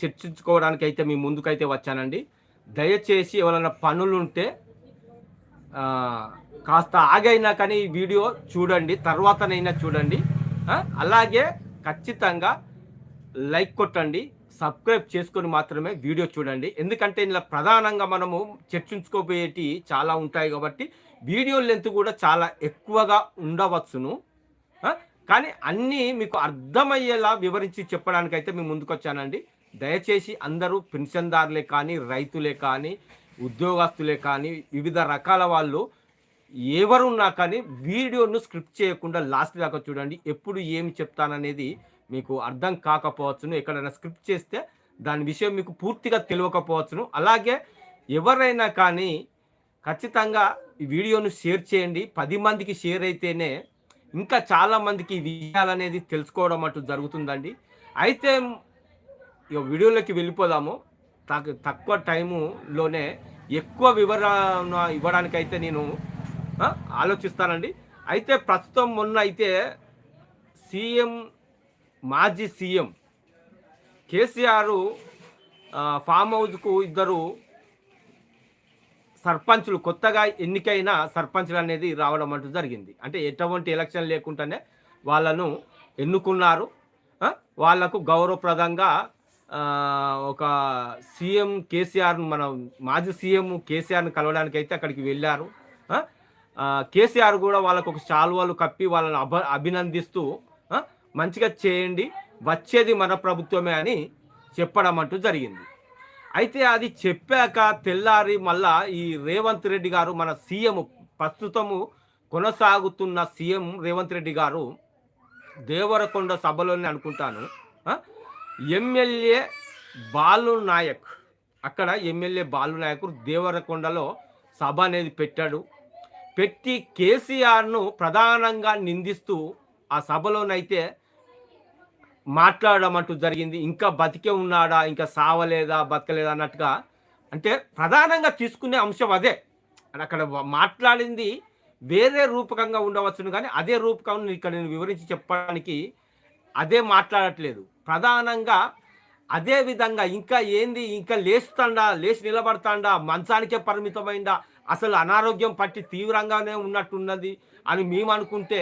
చర్చించుకోవడానికి అయితే మీ ముందుకైతే వచ్చానండి. దయచేసి ఎవరైనా పనులుంటే కాస్త ఆగైనా కానీ ఈ వీడియో చూడండి తర్వాతనైనా చూడండి. అలాగే ఖచ్చితంగా లైక్ కొట్టండి సబ్స్క్రైబ్ చేసుకొని మాత్రమే వీడియో చూడండి. ఎందుకంటే ఇలా ప్రధానంగా మనము చర్చించుకోబోయేటి చాలా ఉంటాయి కాబట్టి వీడియో లెంత్ కూడా చాలా ఎక్కువగా ఉండవచ్చును. కానీ అన్నీ మీకు అర్థమయ్యేలా వివరించి చెప్పడానికైతే మేము ముందుకొచ్చానండి. దయచేసి అందరూ పెన్షన్దారులే కానీ రైతులే కానీ ఉద్యోగస్తులే కానీ వివిధ రకాల వాళ్ళు ఎవరున్నా కానీ వీడియోను స్క్రిప్ట్ చేయకుండా లాస్ట్ దాకా చూడండి. ఎప్పుడు ఏమి చెప్తాననేది మీకు అర్థం కాకపోవచ్చును. ఎక్కడైనా స్క్రిప్ట్ చేస్తే దాని విషయం మీకు పూర్తిగా తెలియకపోవచ్చును. అలాగే ఎవరైనా కానీ ఖచ్చితంగా ఈ వీడియోను షేర్ చేయండి. పది మందికి షేర్ అయితేనే ఇంకా చాలామందికి ఈ విషయాలనేది తెలుసుకోవడం అటు జరుగుతుందండి. అయితే ఇక వీడియోలోకి వెళ్ళిపోదాము. నాకు తక్కువ టైములోనే ఎక్కువ వివరణ ఇవ్వడానికైతే నేను ఆలోచిస్తానండి. అయితే ప్రస్తుతం మొన్న అయితే సీఎం మాజీ సీఎం కేసీఆర్ ఫామ్ హౌస్కు ఇద్దరు సర్పంచులు కొత్తగా ఎన్నికైన సర్పంచులు అనేది రావడం అంటూ జరిగింది. అంటే ఎటువంటి ఎలక్షన్ లేకుండానే వాళ్ళను ఎన్నుకున్నారు. వాళ్ళకు గౌరవప్రదంగా ఒక సీఎం కేసీఆర్ మన మాజీ సీఎం కేసీఆర్ని కలవడానికి అయితే అక్కడికి వెళ్ళారు. కేసీఆర్ కూడా వాళ్ళకు ఒక శాలువాలు కప్పి వాళ్ళని అభ అభినందిస్తూ మంచిగా చేయండి వచ్చేది మన ప్రభుత్వమే అని చెప్పడం అంటూ జరిగింది. అయితే అది చెప్పాక తెల్లారి మళ్ళా ఈ రేవంత్ రెడ్డి గారు మన సీఎం ప్రస్తుతము కొనసాగుతున్న సీఎం రేవంత్ రెడ్డి గారు దేవరకొండ సభలోనే అనుకుంటాను. ఎమ్మెల్యే బాలు నాయక్. అక్కడ ఎమ్మెల్యే బాలు నాయకుడు దేవరకొండలో సభ అనేది పెట్టాడు. పెట్టి కేసీఆర్ను ప్రధానంగా నిందిస్తూ ఆ సభలోనైతే మాట్లాడడం అంటూ జరిగింది. ఇంకా బతికే ఉన్నాడా? ఇంకా సావలేదా? బతకలేదా అన్నట్టుగా అంటే ప్రధానంగా తీసుకునే అంశం అదే. అక్కడ మాట్లాడింది వేరే రూపకంగా ఉండవచ్చును కానీ అదే రూపకం ఇక్కడ నేను వివరించి చెప్పడానికి అదే మాట్లాడట్లేదు. ప్రధానంగా అదే విధంగా ఇంకా ఏంది? ఇంకా లేస్తాండా లేచి నిలబడతాండా మంచానికే పరిమితమైందా? అసలు అనారోగ్యం పట్టి తీవ్రంగానే ఉన్నట్టున్నది అని మేము అనుకుంటే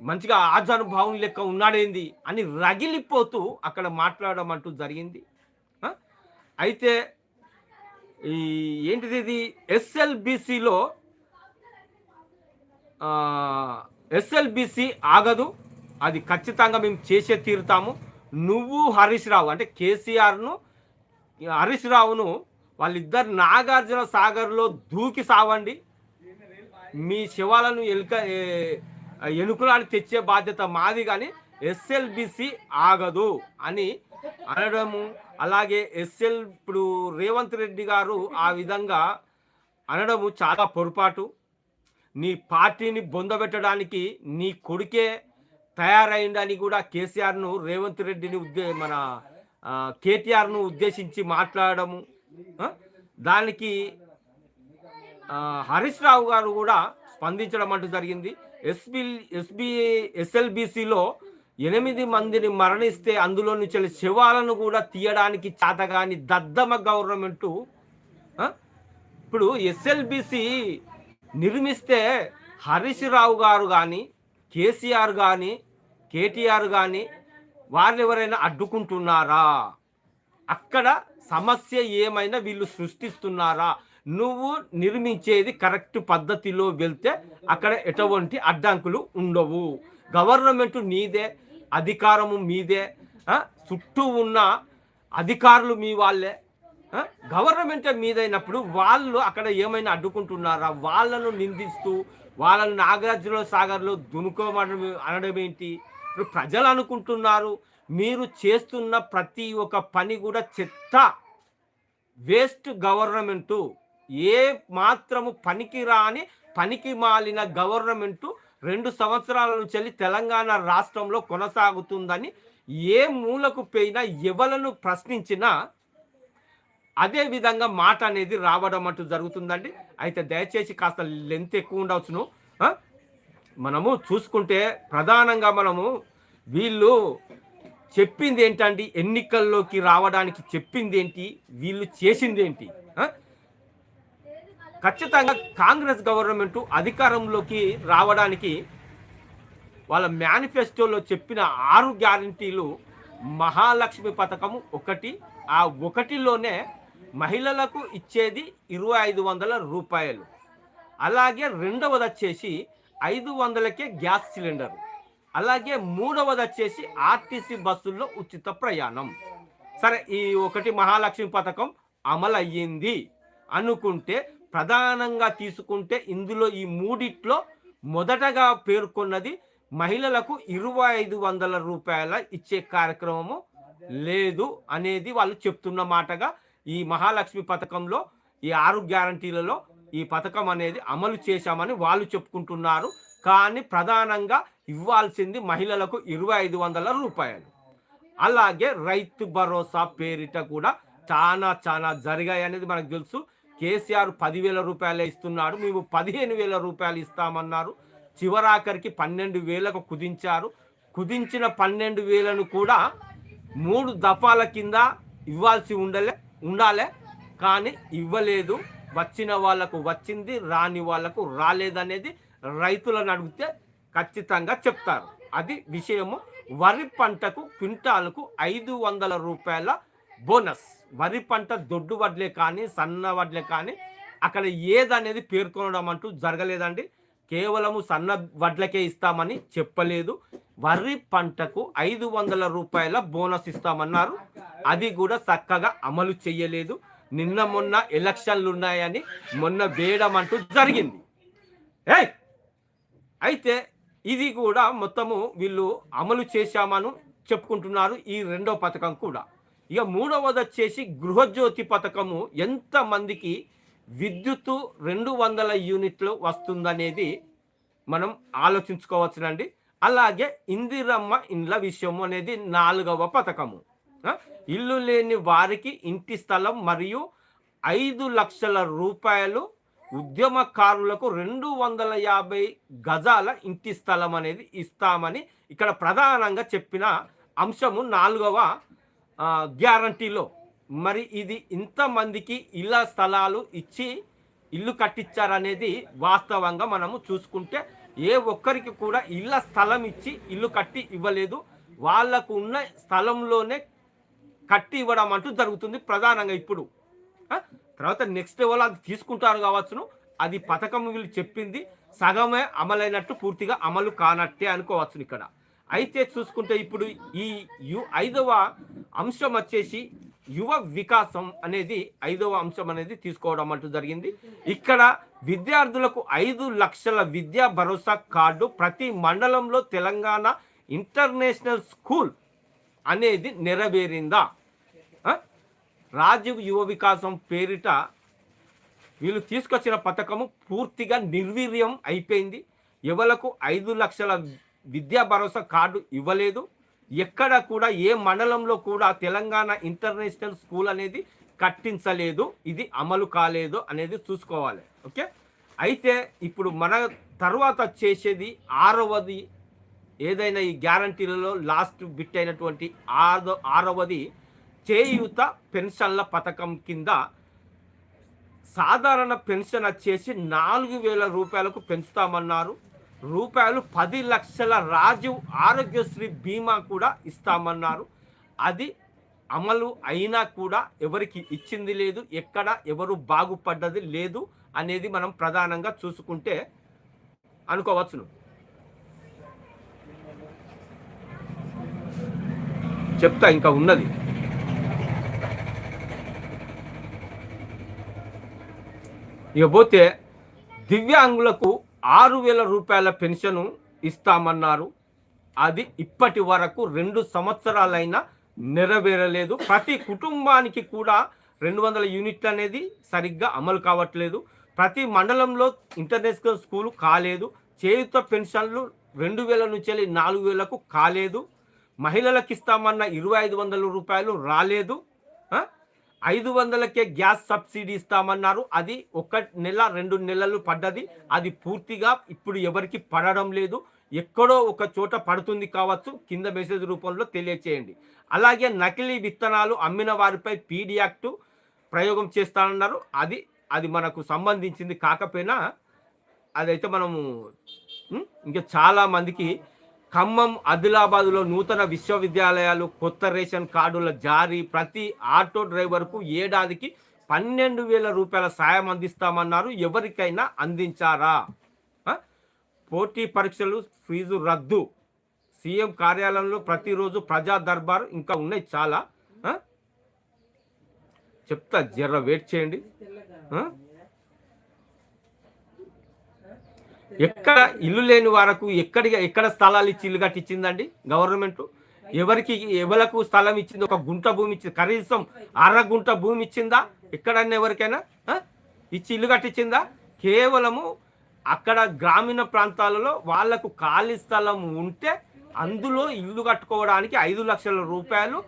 మంచిగా ఆజానుభావం లెక్క ఉన్నాడేంది అని రగిలిపోతూ అక్కడ మాట్లాడడం అంటూ జరిగింది. అయితే ఈ ఏంటిది ఇది? ఎస్ఎల్బిసిలో ఎస్ఎల్బిసి ఆగదు. అది ఖచ్చితంగా మేము చేసే తీరుతాము. నువ్వు హరీష్ రావు అంటే కేసీఆర్ను హరీష్ రావును వాళ్ళిద్దరు నాగార్జున సాగర్లో దూకి సావండి. మీ శివాలను ఎలుక ఏ- తెచ్చే బాధ్యత మాది కానీ ఎస్ఎల్బిసి ఆగదు అని అనడము. అలాగే ఎస్ఎల్ ఇప్పుడు రేవంత్ రెడ్డి గారు ఆ విధంగా అనడము చాలా పొరపాటు. నీ పార్టీని బొందబెట్టడానికి నీ కొడుకే తయారైందని కూడా కేసీఆర్ను రేవంత్ రెడ్డిని ఉద్దే మన కేటీఆర్ను ఉద్దేశించి మాట్లాడము. దానికి హరీష్ రావు గారు కూడా స్పందించడం అంటూ జరిగింది. ఎస్బి ఎస్బి ఎస్ఎల్బిసిలో ఎనిమిది మందిని మరణిస్తే అందులో నుంచి శవాలను కూడా తీయడానికి చేతగాని దద్దమ గవర్నమెంటు ఇప్పుడు ఎస్ఎల్బిసి నిర్మిస్తే హరీష్ రావు గారు కానీ కేసీఆర్ కానీ కేటీఆర్ కానీ వారిని ఎవరైనా అడ్డుకుంటున్నారా? అక్కడ సమస్య ఏమైనా వీళ్ళు సృష్టిస్తున్నారా? నువ్వు నిర్మించేది కరెక్ట్ పద్ధతిలో వెళ్తే అక్కడ ఎటువంటి అడ్డంకులు ఉండవు. గవర్నమెంట్ నీదే అధికారము మీదే చుట్టూ ఉన్న అధికారులు మీ వాళ్ళే. గవర్నమెంట్ మీదైనప్పుడు వాళ్ళు అక్కడ ఏమైనా అడ్డుకుంటున్నారా? వాళ్ళను నిందిస్తూ వాళ్ళను నాగార్జున సాగర్లో దునుకోమడం అనడం ఏంటి? ప్రజలు అనుకుంటున్నారు మీరు చేస్తున్న ప్రతి ఒక్క పని కూడా చెత్త వేస్ట్ గవర్నమెంటు. ఏ మాత్రము పనికి రాని పనికి మాలిన గవర్నమెంటు రెండు సంవత్సరాల నుంచి తెలంగాణ రాష్ట్రంలో కొనసాగుతుందని ఏ మూలకు పోయినా ఎవలను ప్రశ్నించినా అదే విధంగా మాట అనేది రావడం అంటూ జరుగుతుందండి. అయితే దయచేసి కాస్త లెంత్ ఎక్కువ ఉండవచ్చును. మనము చూసుకుంటే ప్రధానంగా మనము వీళ్ళు చెప్పింది ఏంటండి? ఎన్నికల్లోకి రావడానికి చెప్పింది ఏంటి? వీళ్ళు చేసింది ఏంటి? ఖచ్చితంగా కాంగ్రెస్ గవర్నమెంట్ అధికారంలోకి రావడానికి వాళ్ళ మేనిఫెస్టోలో చెప్పిన ఆరు గ్యారంటీలు మహాలక్ష్మి పథకం ఒకటి ఆ ఒకటిలోనే మహిళలకు ఇచ్చేది ఇరవై ఐదు వందల రూపాయలు. అలాగే రెండవది వచ్చేసి ఐదు వందలకే గ్యాస్ సిలిండర్. అలాగే మూడవది వచ్చేసి ఆర్టీసీ బస్సుల్లో ఉచిత ప్రయాణం. సరే ఈ ఒకటి మహాలక్ష్మి పథకం అమలు అయ్యింది అనుకుంటే ప్రధానంగా తీసుకుంటే ఇందులో ఈ మూడిట్లో మొదటగా పేర్కొన్నది మహిళలకు ఇరవై ఐదు వందల రూపాయల ఇచ్చే కార్యక్రమము లేదు అనేది వాళ్ళు చెప్తున్న మాటగా ఈ మహాలక్ష్మి పథకంలో ఈ ఆరు గ్యారంటీలలో ఈ పథకం అనేది అమలు చేశామని వాళ్ళు చెప్పుకుంటున్నారు. కానీ ప్రధానంగా ఇవ్వాల్సింది మహిళలకు ఇరవై ఐదు వందల రూపాయలు. అలాగే రైతు భరోసా పేరిట కూడా చాలా చాలా జరిగాయి అనేది మనకు తెలుసు. కేసీఆర్ పదివేల రూపాయలే ఇస్తున్నాడు. మేము పదిహేను వేల రూపాయలు ఇస్తామన్నారు. చివరాఖరికి పన్నెండు వేలకు కుదించారు. కుదించిన పన్నెండు వేలను కూడా మూడు దఫాల కింద ఇవ్వాల్సి ఉండలే ఉండాలి. కానీ ఇవ్వలేదు. వచ్చిన వాళ్ళకు వచ్చింది రాని వాళ్ళకు రాలేదనేది రైతులను అడిగితే ఖచ్చితంగా చెప్తారు. అది విషయము. వరి పంటకు క్వింటాలకు ఐదు వందల రూపాయల బోనస్. వరి పంట దొడ్డు వడ్లే కానీ సన్న వడ్లే కానీ అక్కడ ఏదనేది పేర్కొనడం అంటూ జరగలేదండి. కేవలము సన్న వడ్లకే ఇస్తామని చెప్పలేదు. వరి పంటకు ఐదు వందల రూపాయల బోనస్ ఇస్తామన్నారు. అది కూడా చక్కగా అమలు చేయలేదు. నిన్న మొన్న ఎలక్షన్లు ఉన్నాయని మొన్న వేయడం అంటూ జరిగింది. ఏ అయితే ఇది కూడా మొత్తము వీళ్ళు అమలు చేశామను చెప్పుకుంటున్నారు ఈ రెండో పథకం కూడా. ఇక మూడవది వచ్చేసి గృహజ్యోతి పథకము ఎంతమందికి విద్యుత్తు రెండు వందల యూనిట్లు వస్తుందనేది మనం ఆలోచించుకోవచ్చునండి. అలాగే ఇందిరమ్మ ఇండ్ల విషయము అనేది నాలుగవ పథకము. ఇల్లు లేని వారికి ఇంటి స్థలం మరియు ఐదు లక్షల రూపాయలు ఉద్యమకారులకు రెండు వందల యాభై గజాల ఇంటి స్థలం అనేది ఇస్తామని ఇక్కడ ప్రధానంగా చెప్పిన అంశము నాలుగవ గ్యారంటీలో. మరి ఇది ఇంతమందికి ఇళ్ళ స్థలాలు ఇచ్చి ఇల్లు కట్టించారనేది వాస్తవంగా మనము చూసుకుంటే ఏ ఒక్కరికి కూడా ఇళ్ళ స్థలం ఇచ్చి ఇల్లు కట్టి ఇవ్వలేదు. వాళ్ళకు ఉన్న స్థలంలోనే కట్టి ఇవ్వడం అంటూ జరుగుతుంది ప్రధానంగా ఇప్పుడు. తర్వాత నెక్స్ట్ లెవెల్ అది తీసుకుంటారు కావచ్చును? అది పథకం వీళ్ళు చెప్పింది సగమే అమలైనట్టు పూర్తిగా అమలు కానట్టే అనుకోవచ్చును ఇక్కడ. అయితే చూసుకుంటే ఇప్పుడు ఈ యు ఐదవ అంశం వచ్చేసి యువ వికాసం అనేది ఐదవ అంశం అనేది తీసుకోవడం అంటూ జరిగింది. ఇక్కడ విద్యార్థులకు ఐదు లక్షల విద్యా భరోసా కార్డు ప్రతి మండలంలో తెలంగాణ ఇంటర్నేషనల్ స్కూల్ అనేది నెరవేరిందా? రాజీవ్ యువ వికాసం పేరిట వీళ్ళు తీసుకొచ్చిన పథకము పూర్తిగా నిర్వీర్యం అయిపోయింది. ఎవలకు ఐదు లక్షల విద్యా భరోసా కార్డు ఇవ్వలేదు. ఎక్కడ కూడా ఏ మండలంలో కూడా తెలంగాణ ఇంటర్నేషనల్ స్కూల్ అనేది కట్టించలేదు. ఇది అమలు కాలేదు అనేది చూసుకోవాలి. ఓకే? అయితే ఇప్పుడు మన తర్వాత చేసేది ఆరవది ఏదైనా ఈ గ్యారంటీలలో లాస్ట్ బిట్ అయినటువంటి ఆరో ఆరవది చేయూత పెన్షన్ల పథకం కింద సాధారణ పెన్షన్ వచ్చేసి నాలుగు వేల రూపాయలకు పెంచుతామన్నారు. రూపాయలు పది లక్షల రాజీవ్ ఆరోగ్యశ్రీ బీమా కూడా ఇస్తామన్నారు. అది అమలు అయినా కూడా ఎవరికి ఇచ్చింది లేదు ఎక్కడ ఎవరు బాగుపడ్డది లేదు అనేది మనం ప్రధానంగా చూసుకుంటే అనుకోవచ్చును. చెప్తా ఇంకా ఉన్నది. ఇకపోతే దివ్యాంగులకు ఆరు వేల రూపాయల పెన్షను ఇస్తామన్నారు. అది ఇప్పటి వరకు రెండు సంవత్సరాలైనా నెరవేరలేదు. ప్రతి కుటుంబానికి కూడా రెండు వందల యూనిట్లు అనేది సరిగ్గా అమలు కావట్లేదు. ప్రతి మండలంలో ఇంటర్నేషనల్ స్కూల్ కాలేదు. చేయుత పెన్షన్లు రెండు వేల నుంచి నాలుగు వేలకు కాలేదు. మహిళలకు ఇస్తామన్న ఇరవై ఐదు వందల రూపాయలు రాలేదు ఐదు వందలకే గ్యాస్ సబ్సిడీ ఇస్తామన్నారు. అది ఒక నెల రెండు నెలలు పడ్డది. అది పూర్తిగా ఇప్పుడు ఎవరికి పడడం లేదు. ఎక్కడో ఒక చోట పడుతుంది కావచ్చు కింద మెసేజ్ రూపంలో తెలియచేయండి. అలాగే నకిలీ విత్తనాలు అమ్మిన వారిపై పీడీ యాక్ట్ ప్రయోగం చేస్తానన్నారు. అది అది మనకు సంబంధించింది కాకపోయినా అదైతే మనము ఇంకా చాలా మందికి ఖమ్మం ఆదిలాబాదులో నూతన విశ్వవిద్యాలయాలు కొత్త రేషన్ కార్డుల జారీ. ప్రతి ఆటో డ్రైవర్కు ఏడాదికి పన్నెండు వేల రూపాయల సాయం అందిస్తామన్నారు. ఎవరికైనా అందించారా? పోటీ పరీక్షలు ఫీజు రద్దు. సీఎం కార్యాలయంలో ప్రతిరోజు ప్రజా దర్బార్ ఇంకా ఉన్నాయి చాలా. చెప్తా జర్ర వెయిట్ చేయండి ఆ? ఎక్కడ ఇల్లు లేని వారకు ఎక్కడి ఎక్కడ స్థలాలు ఇచ్చి ఇల్లు కట్టించిందండి గవర్నమెంట్? ఎవరికి ఎవలకు స్థలం ఇచ్చింది? ఒక గుంట భూమి ఇచ్చింది. కనీసం అర గుంట భూమి ఇచ్చిందా? ఎక్కడన్నా ఎవరికైనా ఇచ్చి ఇల్లు కట్టించిందా? కేవలము అక్కడ గ్రామీణ ప్రాంతాలలో వాళ్ళకు ఖాళీ స్థలం ఉంటే అందులో ఇల్లు కట్టుకోవడానికి ఐదు లక్షల రూపాయలు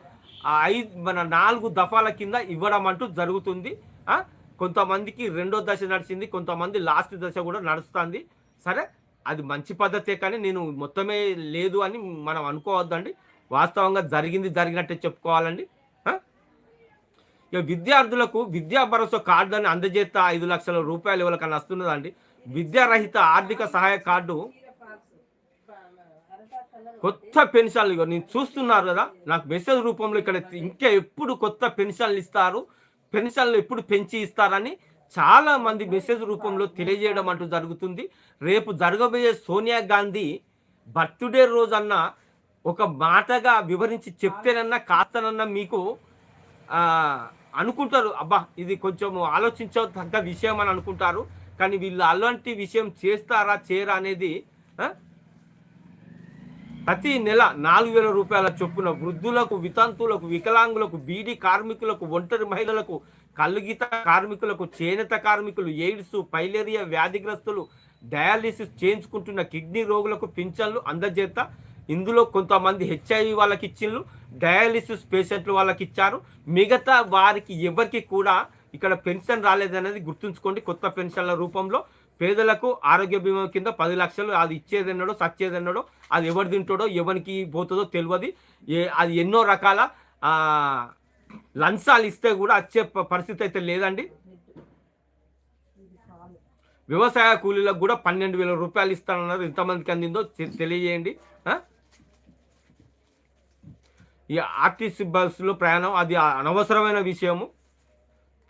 ఐదు మన నాలుగు దఫాల కింద ఇవ్వడం అంటూ జరుగుతుంది. కొంతమందికి రెండో దశ నడిచింది కొంతమంది లాస్ట్ దశ కూడా నడుస్తుంది. సరే అది మంచి పద్ధతే కానీ నేను మొత్తమే లేదు అని మనం అనుకోవద్దండి. వాస్తవంగా జరిగింది జరిగినట్టే చెప్పుకోవాలండి. ఇక విద్యార్థులకు విద్యా భరోసా కార్డు అని అందజేత ఐదు లక్షల రూపాయలు ఎవరికన్నా వస్తున్నదండి. విద్యారహిత ఆర్థిక సహాయ కార్డు కొత్త పెన్షన్లు ఇగో నేను చూస్తున్నారు కదా నాకు మెసేజ్ రూపంలో ఇక్కడ ఇంకా ఎప్పుడు కొత్త పెన్షన్లు ఇస్తారు పెన్షన్లు ఎప్పుడు పెంచి ఇస్తారని చాలా మంది మెసేజ్ రూపంలో తెలియజేయడం అంటూ జరుగుతుంది. రేపు జరగబోయే సోనియా గాంధీ బర్త్డే రోజన్నా ఒక మాటగా వివరించి చెప్తేనన్నా కాస్తనన్నా మీకు అనుకుంటారు. అబ్బా ఇది కొంచెం ఆలోచించదగ్గ విషయం అని అనుకుంటారు. కానీ వీళ్ళు అలాంటి విషయం చేస్తారా చేయరా అనేది ప్రతి నెల నాలుగు వేల రూపాయల చొప్పున వృద్ధులకు వితంతువులకు వికలాంగులకు బీడీ కార్మికులకు ఒంటరి మహిళలకు కలుగిత కార్మికులకు చేనేత కార్మికులు ఎయిడ్స్ పైలేరియా వ్యాధిగ్రస్తులు డయాలిసిస్ చేయించుకుంటున్న కిడ్నీ రోగులకు పింఛన్లు అందజేత. ఇందులో కొంతమంది హెచ్ఐవి వాళ్ళకి ఇచ్చిండ్రు డయాలిసిస్ పేషెంట్లు వాళ్ళకి ఇచ్చారు మిగతా వారికి ఎవరికి కూడా ఇక్కడ పెన్షన్ రాలేదనేది గుర్తుంచుకోండి. కొత్త పెన్షన్ల రూపంలో పేదలకు ఆరోగ్య బీమా కింద పది లక్షలు అది ఇచ్చేది సచ్చేదన్నాడో అది ఎవరు తింటాడో ఎవరికి పోతుందో తెలియదు ఏ అది ఎన్నో రకాల లంచాలు ఇస్తే కూడా వచ్చే ప- పరిస్థితి అయితే లేదండి. వ్యవసాయ కూలీలకు కూడా పన్నెండు వేల రూపాయలు ఇస్తానన్నారు. ఎంతమందికి అందిందో తెలియజేయండి. ఈ ఆర్టీసీ బస్సులో ప్రయాణం అది అనవసరమైన విషయము.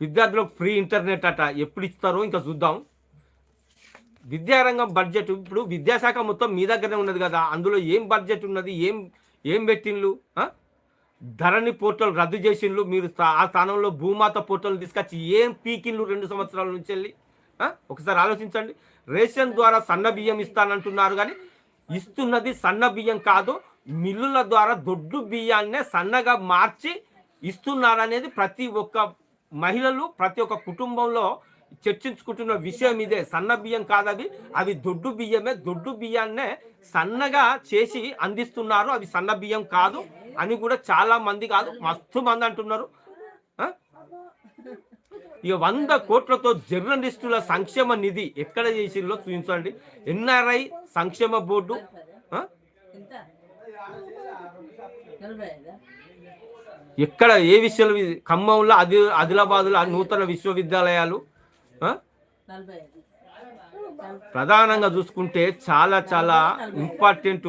విద్యార్థులకు ఫ్రీ ఇంటర్నెట్ అట ఎప్పుడు ఇస్తారో ఇంకా చూద్దాం. విద్యారంగం బడ్జెట్ ఇప్పుడు విద్యాశాఖ మొత్తం మీ దగ్గరనే ఉన్నది కదా. అందులో ఏం బడ్జెట్ ఉన్నది? ఏం ఏం పెట్టిండ్లు? ధరణి పోర్టల్ రద్దు చేసిండ్లు. మీరు స్థా- ఆ స్థానంలో భూమాత పోర్టల్ తీసుకొచ్చి ఏం పీకిన్లు రెండు సంవత్సరాల నుంచి వెళ్ళి? ఒకసారి ఆలోచించండి. రేషన్ ద్వారా సన్న బియ్యం ఇస్తానంటున్నారు కానీ ఇస్తున్నది సన్న బియ్యం కాదు మిల్లుల ద్వారా దొడ్డు బియ్యాన్నే సన్నగా మార్చి ఇస్తున్నారనేది ప్రతి ఒక్క మహిళలు ప్రతి ఒక్క కుటుంబంలో చర్చించుకుంటున్న విషయం ఇదే. సన్న బియ్యం కాదు అది. అది దొడ్డు బియ్యమే. దొడ్డు బియ్యాన్నే సన్నగా చేసి అందిస్తున్నారు. అది సన్న బియ్యం కాదు. అని కూడా చాలా మంది కాదు మస్తు మంది అంటున్నారు? ఇక వంద కోట్లతో జర్నలిస్టుల సంక్షేమ నిధి ఎక్కడ చేసిందో చూపించండి. ఎన్ఆర్ఐ సంక్షేమ బోర్డు ఎక్కడ ఏ విషయాలు ఖమ్మంలో ఆది ఆదిలాబాద్లో నూతన విశ్వవిద్యాలయాలు ప్రధానంగా చూసుకుంటే చాలా చాలా ఇంపార్టెంట్?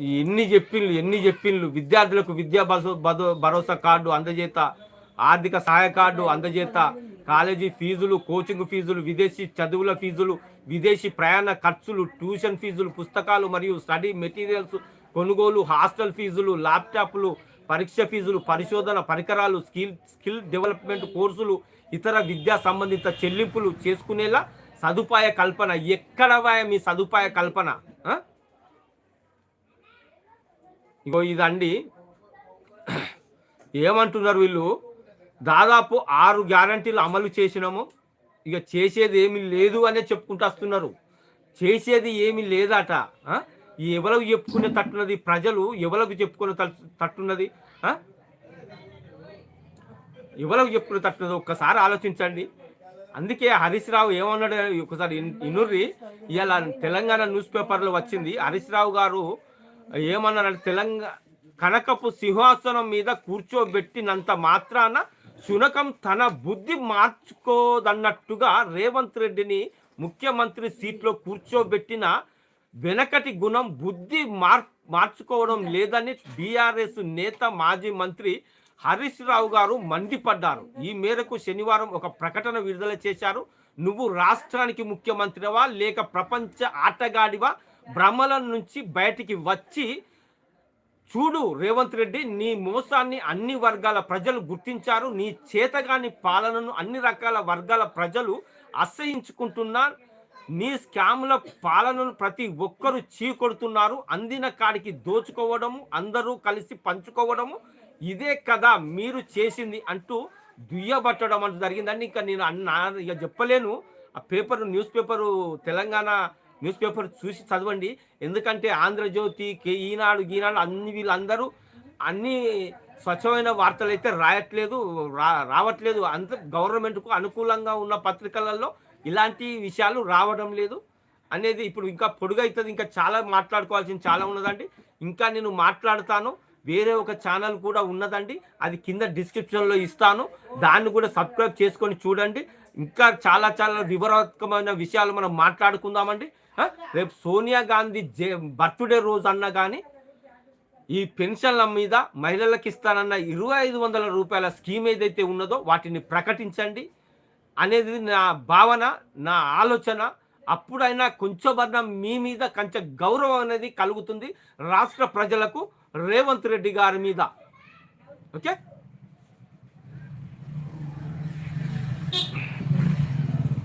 ఎన్ని చెప్పిండ్లు ఎన్ని చెప్పిండ్లు? విద్యార్థులకు విద్యా భరో- భరోసా కార్డు అందజేత ఆర్థిక సహాయ కార్డు అందజేత కాలేజీ ఫీజులు కోచింగ్ ఫీజులు విదేశీ చదువుల ఫీజులు విదేశీ ప్రయాణ ఖర్చులు ట్యూషన్ ఫీజులు పుస్తకాలు మరియు స్టడీ మెటీరియల్స్ కొనుగోలు హాస్టల్ ఫీజులు ల్యాప్టాప్లు పరీక్ష ఫీజులు పరిశోధన పరికరాలు స్కిల్ స్కిల్ డెవలప్మెంట్ కోర్సులు ఇతర విద్యా సంబంధిత చెల్లింపులు చేసుకునేలా సదుపాయ కల్పన. ఎక్కడ మీ సదుపాయ కల్పన? ఇగో ఇదండి. ఏమంటున్నారు వీళ్ళు? దాదాపు ఆరు గ్యారంటీలు అమలు చేసినాము. ఇక చేసేది ఏమి లేదు అనే చెప్పుకుంటూ వస్తున్నారు. చేసేది ఏమి లేదట ఆ? చెప్పుకునే తట్టున్నది? ప్రజలు ఎవరికి చెప్పుకునే తట్టు- తట్టున్నది? ఆ? చెప్పుకునే తట్టున్నది? ఒక్కసారి ఆలోచించండి. అందుకే హరీష్ రావు ఏమన్నాడు ఒకసారి ఇన్నుర్రి ఇనుర్రి తెలంగాణ న్యూస్ పేపర్లో వచ్చింది. హరీష్ రావు గారు ఏమన్నారంటే తెలంగాణ కనకపు సింహాసనం మీద కూర్చోబెట్టినంత మాత్రాన శునకం తన బుద్ధి మార్చుకోదన్నట్టుగా రేవంత్ రెడ్డిని ముఖ్యమంత్రి సీట్లో కూర్చోబెట్టిన వెనకటి గుణం బుద్ధి మార్ మార్చుకోవడం లేదని బీఆర్ఎస్ నేత మాజీ మంత్రి హరీష్ రావు గారు మండిపడ్డారు. ఈ మేరకు శనివారం ఒక ప్రకటన విడుదల చేశారు. నువ్వు రాష్ట్రానికి ముఖ్యమంత్రివా లేక ప్రపంచ ఆటగాడివా? భ్రమల నుంచి బయటికి వచ్చి చూడు రేవంత్ రెడ్డి నీ మోసాన్ని అన్ని వర్గాల ప్రజలు గుర్తించారు. నీ చేతగాని పాలనను అన్ని రకాల వర్గాల ప్రజలు అసహించుకుంటున్నా నీ స్కాముల పాలనను ప్రతి ఒక్కరూ చీకొడుతున్నారు. అందిన కాడికి దోచుకోవడము అందరూ కలిసి పంచుకోవడము ఇదే కదా మీరు చేసింది అంటూ దుయ్యబట్టడం అంటూ జరిగిందండి. ఇంకా నేను అన్న ఇక చెప్పలేను. ఆ paper news paper Telangana news paper చూసి చదవండి. ఎందుకంటే ఆంధ్రజ్యోతి కే- ఈనాడు ఈనాడు అన్ని వీళ్ళందరూ అన్ని స్వచ్ఛమైన వార్తలు అయితే రాయట్లేదు రా రావట్లేదు. అంత గవర్నమెంట్కు అనుకూలంగా ఉన్న పత్రికలలో ఇలాంటి విషయాలు రావడం లేదు. అనేది ఇప్పుడు ఇంకా పొడుగైతుంది. ఇంకా చాలా మాట్లాడుకోవాల్సింది చాలా ఉన్నదండి. ఇంకా నేను మాట్లాడతాను. వేరే ఒక ఛానల్ కూడా ఉన్నదండి. అది కింద డిస్క్రిప్షన్లో ఇస్తాను. దాన్ని కూడా సబ్స్క్రైబ్ చేసుకొని చూడండి. ఇంకా చాలా చాలా వివరాత్మకమైన విషయాలు మనం మాట్లాడుకుందామండి. రేపు సోనియా గాంధీ జే బర్త్డే రోజు అన్నా కానీ ఈ పెన్షన్ల మీద మహిళలకు ఇస్తానన్న ఇరవై ఐదు వందల రూపాయల స్కీమ్ ఏదైతే ఉన్నదో వాటిని ప్రకటించండి అనేది నా భావన నా ఆలోచన. అప్పుడైనా కొంచెమన్నా మీ మీద కొంచెం గౌరవం అనేది కలుగుతుంది రాష్ట్ర ప్రజలకు. రేవంత్ రెడ్డి గారి మీద. ఓకే?